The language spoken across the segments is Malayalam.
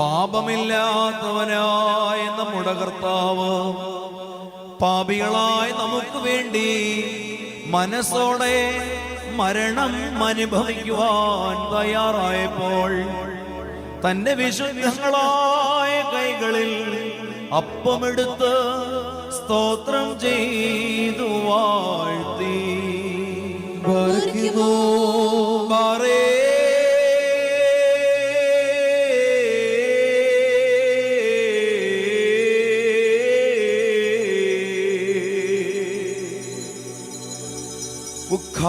പാപമില്ലാത്തവനായ നമ്മുടെ കർത്താവ്. പാപികളായ നമുക്ക് വേണ്ടി മനസ്സോടെ മരണം അനുഭവിക്കുവാൻ തയ്യാറായപ്പോൾ തന്റെ വിശുദ്ധങ്ങളായ കൈകളിൽ അപ്പമെടുത്ത് സ്തോത്രം ചെയ്തു വാഴ്ത്തി. ബാറേ Walk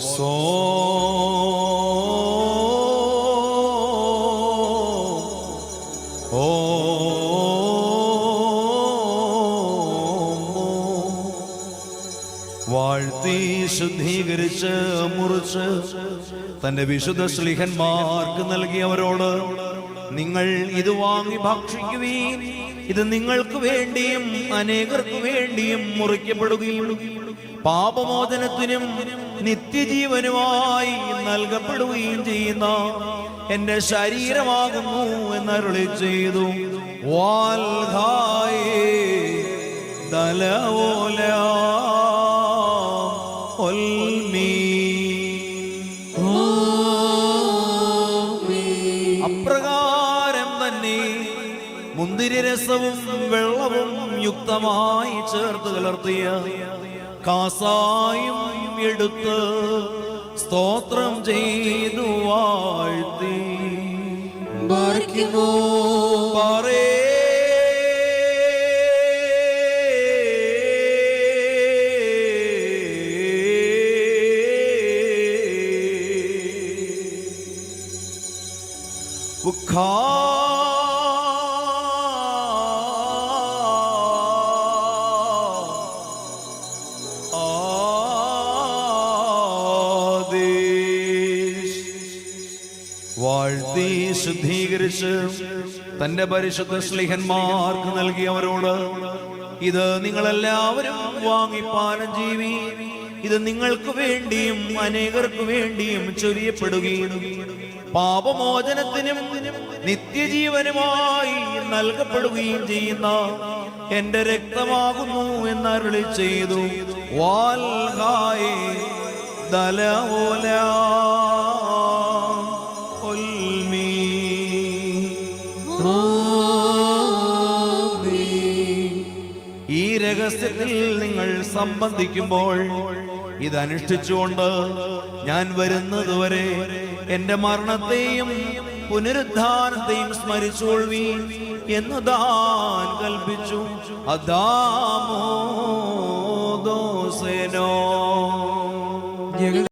so. വാഴ്ത്തി ശുദ്ധീകരിച്ച് മുറിച്ച് തന്റെ വിശുദ്ധ ശ്ലീഹന്മാർക്ക് നൽകിയവരോട് നിങ്ങൾ ഇത് വാങ്ങി ഭക്ഷിക്കുവീൻ. ഇത് നിങ്ങൾക്ക് വേണ്ടിയും അനേകർക്ക് വേണ്ടിയും മുറിക്കപ്പെടുകയും പാപമോചനത്തിനും നിത്യജീവനുമായി നൽകപ്പെടുകയും ചെയ്യുന്ന എന്റെ ശരീരമാകുന്നു എന്നരുളി ചെയ്തു. വാൽഹായേ ദലവോല അപ്രകാരം തന്നെ മുന്തിരി രസവും വെള്ളവും യുക്തമായി ചേർത്ത് കലർത്തിയ കാസായും എടുത്ത് സ്തോത്രം ചെയ്തു വാഴ്ത്തി. പറേ വാഴ്ത്തി ശുദ്ധീകരിച്ച് തന്റെ പരിശുദ്ധ സ്ലിഹന്മാർക്ക് നൽകിയവരോട് ഇത് നിങ്ങളെല്ലാവരും വാങ്ങി പാനം ജീവി ഇത് നിങ്ങൾക്ക് വേണ്ടിയും അനേകർക്ക് വേണ്ടിയും ചൊരിയപ്പെടുകയും പാപമോചനത്തിനും നിത്യജീവനുമായി നൽകപ്പെടുകയും ചെയ്യുന്ന എന്റെ രക്തമാകുന്നു എന്നരുളി ചെയ്തു. ഈ രഹസ്യത്തിൽ നിങ്ങൾ സംബന്ധിക്കുമ്പോൾ ഇതനുഷ്ഠിച്ചുകൊണ്ട് ഞാൻ വരുന്നതുവരെ എന്റെ മരണത്തെയും പുനരുദ്ധാനത്തെയും സ്മരിച്ചോൾവി എന്ന് ദാൻ കൽപ്പിച്ചു. അദാമോ ദോസേനോ